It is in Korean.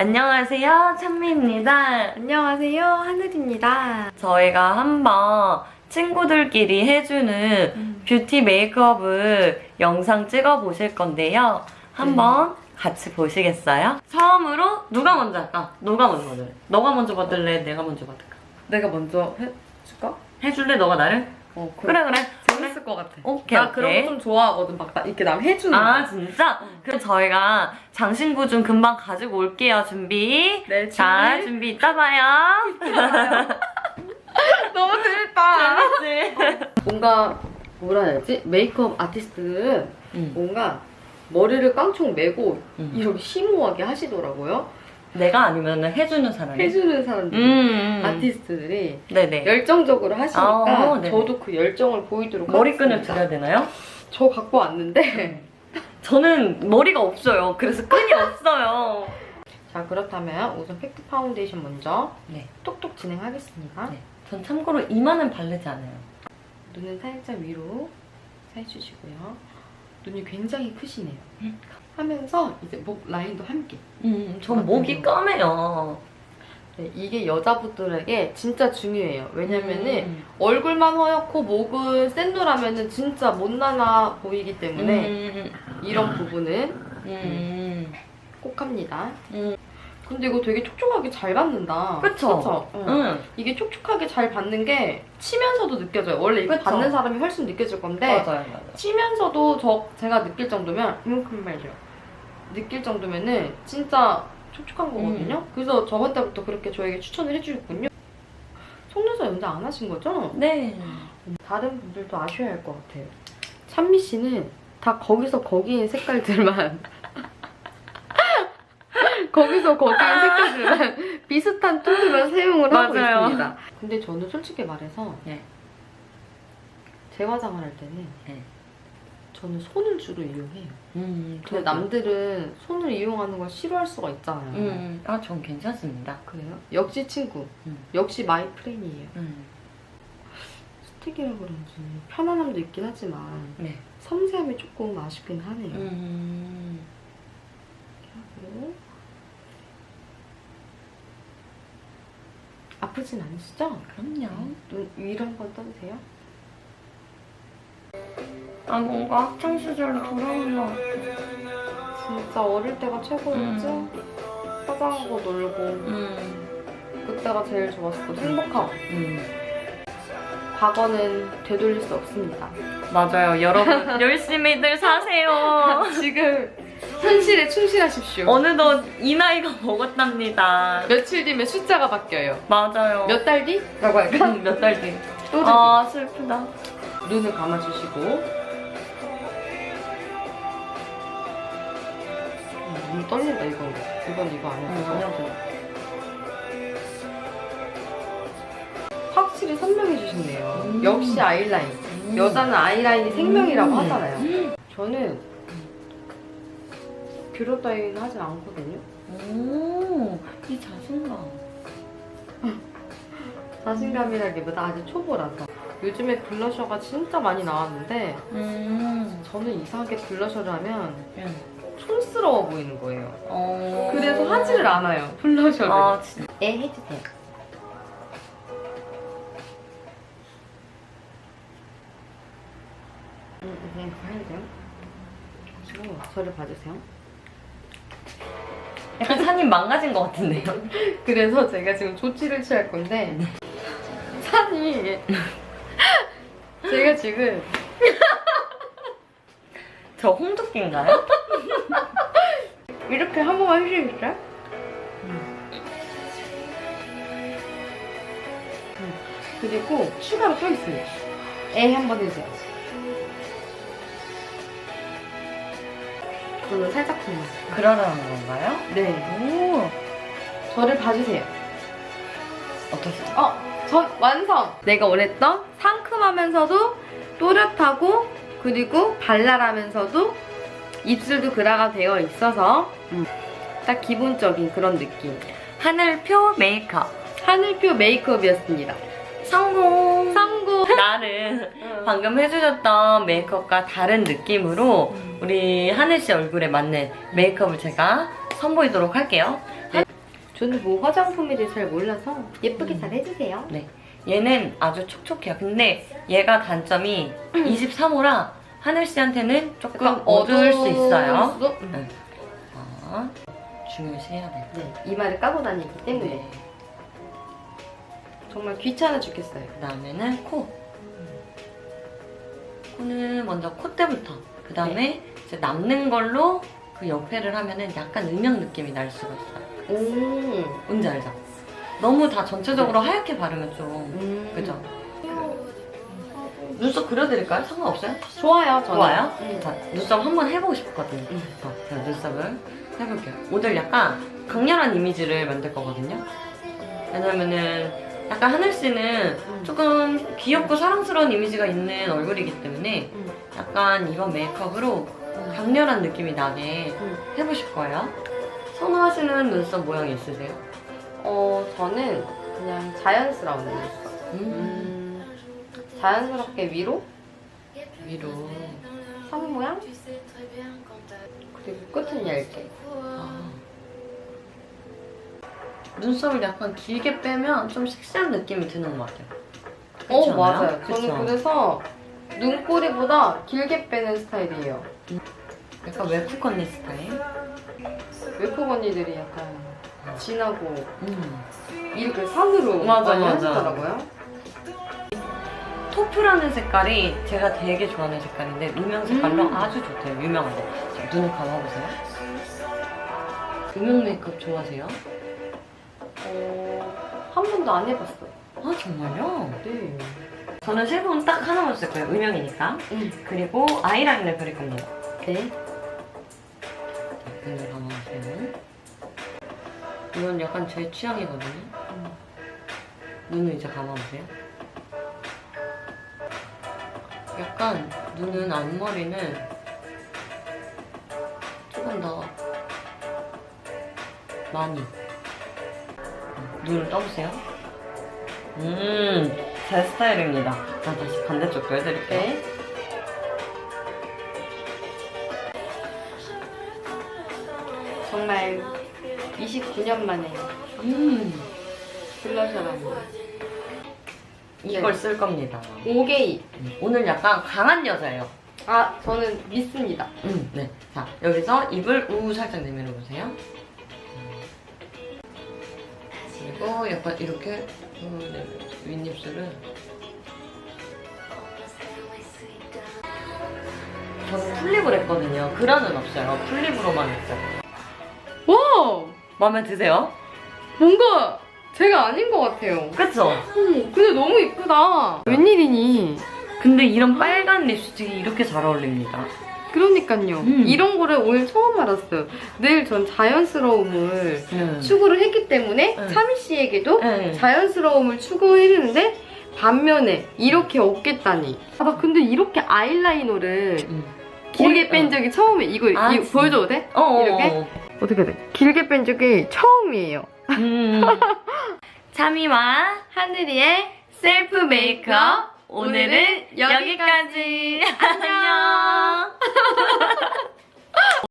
안녕하세요, 찬미입니다. 안녕하세요, 하늘입니다. 저희가 한번 친구들끼리 해주는 음. 뷰티 메이크업을 영상 찍어 보실 건데요. 한번 같이 보시겠어요? 처음으로 누가 먼저 할까? 누가 먼저 받을래? 너가 먼저 받을래? 내가 먼저 받을까? 내가 먼저 해줄까? 해줄래? 너가 나를? 어, 그래, 그래. 재밌을 것 같아. 오케이, 나 오케이. 그런 거좀 좋아하거든. 막 나 이렇게 남 해주는 아, 거. 진짜? 그럼 저희가 장신구 좀 금방 가지고 올게요. 준비. 네, 자, 준비. 준비 이따 봐요. 너무 재밌다. 뭔가 뭐라 해야 되지? 메이크업 아티스트들은 응. 뭔가 머리를 깡총 메고 음. 이렇게 심오하게 하시더라고요. 내가 아니면 해주는 사람이? 해주는 사람들, 음. 아티스트들이 네네. 열정적으로 하시니까 아, 네네. 저도 그 열정을 보이도록 머리끈을 하겠습니다. 드려야 되나요? 저 갖고 왔는데 저는 머리가 없어요. 그래서 끈이 없어요. 자 그렇다면 우선 팩트 파운데이션 먼저 네. 톡톡 진행하겠습니다. 네. 전 참고로 이마는 바르지 않아요. 눈은 살짝 위로 해주시고요. 눈이 굉장히 크시네요. 음. 하면서 이제 목 라인도 함께. 음, 전 목이 까매요. 네, 이게 여자분들에게 진짜 중요해요. 왜냐면은 음. 얼굴만 허옇고 목은 샌돌하면은 진짜 못나나 보이기 때문에 음. 이런 부분은 음. 꼭 합니다. 음. 근데 이거 되게 촉촉하게 잘 받는다. 그쵸? 그쵸? 응. 응. 이게 촉촉하게 잘 받는 게 치면서도 느껴져요. 원래 이거? 받는 사람이 훨씬 느껴질 건데 맞아요, 맞아요. 치면서도 저 제가 느낄 정도면 이만큼 말죠. 느낄 정도면은 진짜 촉촉한 거거든요. 음. 그래서 저번 때부터 그렇게 저에게 추천을 해주셨군요. 속눈썹 연장 안 하신 거죠? 네. 다른 분들도 아셔야 할 것 같아요. 찬미 씨는 다 거기서 거기인 색깔들만 거기서 거기인 색깔들만 비슷한 톤들만 사용을 하고 맞아요. 있습니다. 근데 저는 솔직히 말해서 네. 재화장을 할 때는 네. 저는 손을 주로 이용해요. 음, 근데 남들은 손을 이용하는 걸 싫어할 수가 있잖아요. 음, 아, 전 괜찮습니다. 그래요? 역시 친구. 음. 역시 마이 프렌이에요. 음. 스틱이라 그런지 편안함도 있긴 하지만 네. 섬세함이 조금 아쉽긴 하네요. 음. 그리고 아프진 않으시죠? 그럼요. 눈 위로 한번 떠주세요. 아, 뭔가 학창 시절로 돌아오는 것 같아. 진짜 어릴 때가 최고였죠? 화장하고 놀고 음. 그때가 제일 좋았어. 행복하고 음. 과거는 되돌릴 수 없습니다. 맞아요. 여러분, 열심히들 사세요. 지금 현실에 충실하십시오. 어느덧 이 나이가 먹었답니다. 며칠 뒤면 숫자가 바뀌어요. 맞아요. 몇 달 뒤? 라고 할까? 몇달 뒤. 또 아, 슬프다. 눈을 감아주시고 음, 눈 떨린다 이거. 이건 이거 아니야. 아니요. 확실히 선명해 주셨네요. 음. 역시 아이라인. 여자는 아이라인이 생명이라고 하잖아요. 저는 뷰러 따위는 하진 않거든요. 오, 이 자신감. 자신감이라기보다 아직 초보라서. 요즘에 블러셔가 진짜 많이 나왔는데 음. 저는 이상하게 블러셔를 하면 음. 촌스러워 보이는 거예요 어. 그래서 하지를 않아요 블러셔를 아, 진짜. 애 해주세요 음, 그냥 돼요? 그리고 저를 봐주세요 약간 산이 망가진 것 같은데요? 그래서 제가 지금 조치를 취할 건데 산이 제가 지금 저 홍두깨인가요? 이렇게 한 번만 해주시겠어요? 음. 그리고 추가로 또 있어요 애한번 해주세요 그러면 살짝 보면 그러라는 건가요? 네 오. 저를 봐주세요 어떠시죠? 어, 전 완성! 내가 원했던 상큼하면서도 또렷하고 그리고 발랄하면서도 입술도 그라가 되어 있어서 음, 딱 기본적인 그런 느낌. 하늘표 메이크업. 하늘표 메이크업이었습니다. 성공! 성공! 나는 방금 해주셨던 메이크업과 다른 느낌으로 우리 하늘 씨 얼굴에 맞는 메이크업을 제가 선보이도록 할게요. 저는 뭐 화장품에 대해 잘 몰라서 예쁘게 음. 잘 해주세요. 네. 얘는 아주 촉촉해요. 근데 얘가 단점이 23호라 하늘 씨한테는 조금 어두울 수 있어요. 수도? 응. 자, 중요시해야 돼요. 네, 이마를 까고 다니기 때문에 네. 정말 귀찮아 죽겠어요. 그 다음에는 코. 코는 먼저 콧대부터. 그 다음에 이제 남는 걸로 그 옆에를 하면은 약간 음영 느낌이 날 수가 있어요. 오, 뭔지 알죠? 너무 다 전체적으로 하얗게 바르면 좀 음. 그죠? 눈썹 그려드릴까요? 상관없어요? 좋아요, 저는. 좋아요? 음. 자, 눈썹 한번 해보고 싶었거든요. 음. 자, 제가 눈썹을 해볼게요. 오늘 약간 강렬한 이미지를 만들 거거든요. 왜냐면은 약간 하늘 씨는 음. 조금 귀엽고 사랑스러운 이미지가 있는 얼굴이기 때문에 음. 약간 이번 메이크업으로 음. 강렬한 느낌이 나게 음. 해보실 거예요. 선호하시는 눈썹 모양이 있으세요? 어, 저는 그냥 자연스러운 눈썹. 음. 음, 자연스럽게 위로, 위로. 상 모양, 그리고 끝은 얇게. 아. 눈썹을 약간 길게 빼면 좀 섹시한 느낌이 드는 것 같아요. 어, 않아요? 맞아요. 그쵸? 저는 그래서 눈꼬리보다 길게 빼는 스타일이에요. 약간 웨프 컨니 스타일. 웨프 언니들이 약간 진하고 음. 이렇게 산으로 맞아, 많이 맞아. 하시더라고요. 토프라는 색깔이 제가 되게 좋아하는 색깔인데 음영 색깔로 음. 아주 좋대요. 유명한 거. 자, 눈을 감아보세요. 음영 메이크업 좋아하세요? 어, 한 번도 안 해봤어요. 아 정말요? 네. 저는 실품 딱 하나만 쓸 거예요. 음영이니까. 음. 그리고 아이라인을 그릴 겁니다. 네. 자, 눈을 감아보세요. 이건 약간 제 취향이거든요. 음. 눈을 이제 감아보세요. 약간 눈은 앞머리는 조금 더 많이 눈을 떠보세요. 음, 제 스타일입니다. 자, 다시 반대쪽도 해드릴게요. 네. 정말 29년 만에 음, 블러셔라니. 이걸 쓸 겁니다. 5개이. 음, 오늘 약간 강한 여자예요. 아, 저는 믿습니다. 음, 네. 자, 여기서 입을 우 살짝 내밀어 보세요. 그리고 약간 이렇게 우 내밀어 윗입술을 저는 플립을 했거든요. 그라는 없어요. 플립으로만 했어요. 와! 마음에 드세요? 뭔가 제가 아닌 것 같아요. 그쵸? 음, 근데 너무 이쁘다. 웬일이니? 근데 이런 빨간 립스틱이 이렇게 잘 어울립니다. 그러니까요. 음. 이런 거를 오늘 처음 알았어요. 늘 전 자연스러움을 음. 추구를 했기 때문에 음. 차미 씨에게도 네. 자연스러움을 추구했는데 반면에 이렇게 없겠다니. 아, 나 근데 이렇게 아이라이너를 음. 길게 어, 뺀 적이 처음에 이거, 아, 이거 진짜? 보여줘도 돼? 어, 어, 이렇게? 어. 어떻게 돼? 길게 뺀 적이 처음이에요. 음. 참이와 하늘이의 셀프 메이크업 오늘은. 여기까지. 안녕.